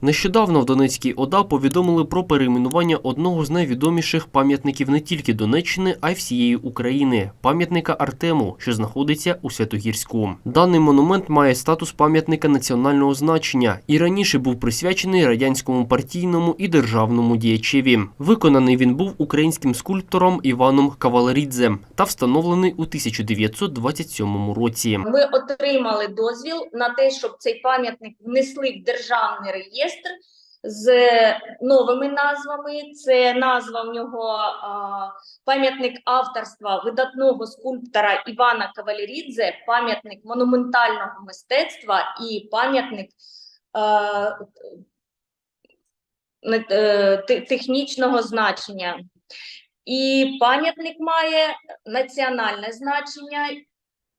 Нещодавно в Донецькій ОДА повідомили про перейменування одного з найвідоміших пам'ятників не тільки Донеччини, а й всієї України пам'ятника Артему, що знаходиться у Святогірську. Даний монумент має статус пам'ятника національного значення і раніше був присвячений радянському партійному і державному діячеві. Виконаний він був українським скульптором Іваном Кавалерідзе та встановлений у 1927 році. Ми отримали дозвіл на те, щоб цей пам'ятник внесли в державний реєстр з новими назвами. Це назва в нього пам'ятник авторства видатного скульптора Івана Кавалерідзе, пам'ятник монументального мистецтва і пам'ятник е, те- технічного значення. І пам'ятник має національне значення.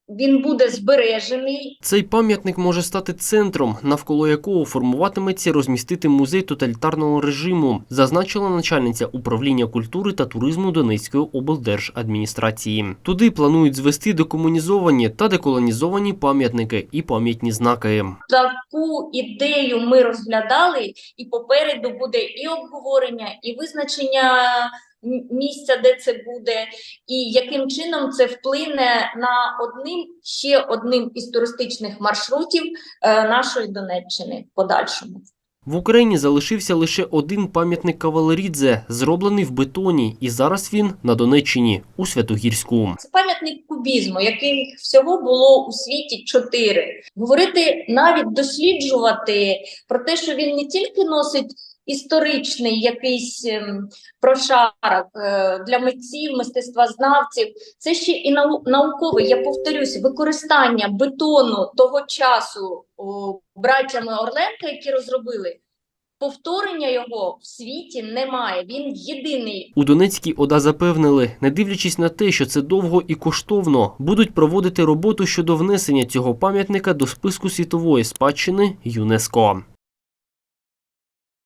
Він буде збережений Цей пам'ятник може стати центром, навколо якого формуватиметься розмістити музей тоталітарного режиму, зазначила начальниця управління культури та туризму Донецької облдержадміністрації. Туди планують звести декомунізовані та деколонізовані пам'ятники і пам'ятні знаки. таку ідею ми розглядали, і попереду буде і обговорення, і визначення місця, де це буде, і яким чином це вплине на одним ще одним із туристичних маршрутів е, нашої Донеччини в подальшому. В Україні залишився лише один пам'ятник Кавалерідзе, зроблений в бетоні, і зараз він на Донеччині у Святогірську. Це пам'ятник кубізму, яких всього було у світі чотири. Говорити, навіть досліджувати про те, що він не тільки носить історичний якийсь ем, прошарок е, для митців, мистецтвознавців, це ще і нау- науковий, я повторюсь, використання бетону того часу о, Орленка, які розробили. Повторення його в світі немає. Він єдиний У Донецькій ОДА запевнили, не дивлячись на те, що це довго і коштовно, будуть проводити роботу щодо внесення цього пам'ятника до списку світової спадщини ЮНЕСКО.